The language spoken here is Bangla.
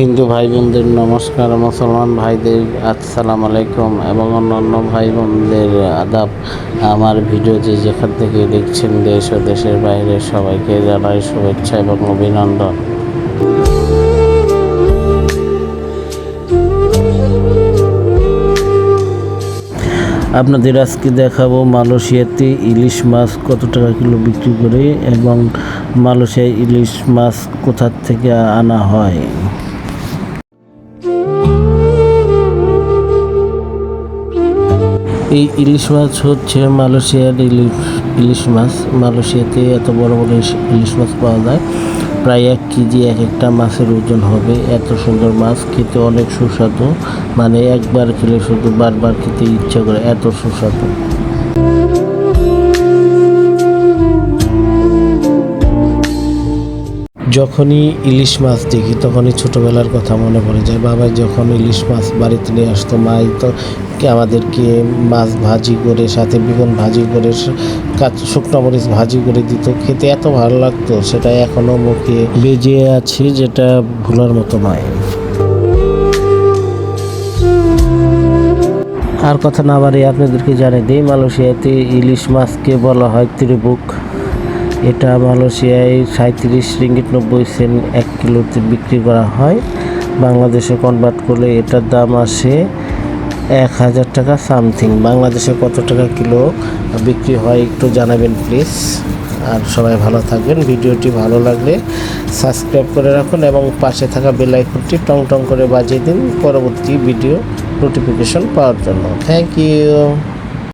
হিন্দু ভাই বোনদের নমস্কার, মুসলমান ভাইদের আসসালামু আলাইকুম এবং অন্যান্য ভাই বোনদের আদাব। আমার ভিডিও যে যেখান থেকে দেখছেন দেশ ও দেশের বাইরে সবাইকে জানাই শুভেচ্ছা এবং অভিনন্দন। আপনাদের আজকে দেখাবো মালয়েশিয়াতে ইলিশ মাছ কত টাকা কিলো বিক্রি করে এবং মালয়েশিয়ায় ইলিশ মাছ কোথার থেকে আনা হয়? এই ইলিশ মাছ হচ্ছে মালয়েশিয়ার ইলিশ ইলিশ মাছ। মালয়েশিয়াতে এত বড় বড় ইলিশ মাছ পাওয়া যায়। প্রায় এক কেজি এক একটা মাছের ওজন হবে এত সুন্দর মাছ। খেতে অনেক সুস্বাদু। মানে একবার খেলে শুধু বারবার খেতে ইচ্ছা করে, এত সুস্বাদু। যখনই ইলিশ মাছ দেখি, তখনই ছোটবেলার কথা মনে পড়ে যায়। বাবা যখন ইলিশ মাছ বাড়িতে নিয়ে আসতো, মাই তো আমাদেরকে মাছ ভাজি করে, সাথে বেগুন ভাজি করে কাঁচ শুকনো মরিচ ভাজি করে দিত। খেতে এত ভালো লাগতো, সেটা এখনও মুখে বেজে আছে যেটা ভুলার মতো নয়। আর কথা না বাড়িয়ে আপনাদেরকে জানিয়ে দিই মালয়েশিয়াতে ইলিশ মাছকে বলা হয় ত্রিবুক এটা মালয়েশিয়ায় সাঁত্রিশ রিঙ্গিট নব্বই সেন্ট এক কিলোতে বিক্রি করা হয়। বাংলাদেশে কনভার্ট করলে এটার দাম আসে এক হাজার টাকা সামথিং বাংলাদেশে কত টাকা কিলো বিক্রি হয় একটু জানাবেন প্লিজ আর সবাই ভালো থাকবেন। ভিডিওটি ভালো লাগলে সাবস্ক্রাইব করে রাখুন এবং পাশে থাকা বেল আইকনটি টং টং করে বাজিয়ে দিন পরবর্তী ভিডিও নোটিফিকেশন পাওয়ার জন্য। Thank you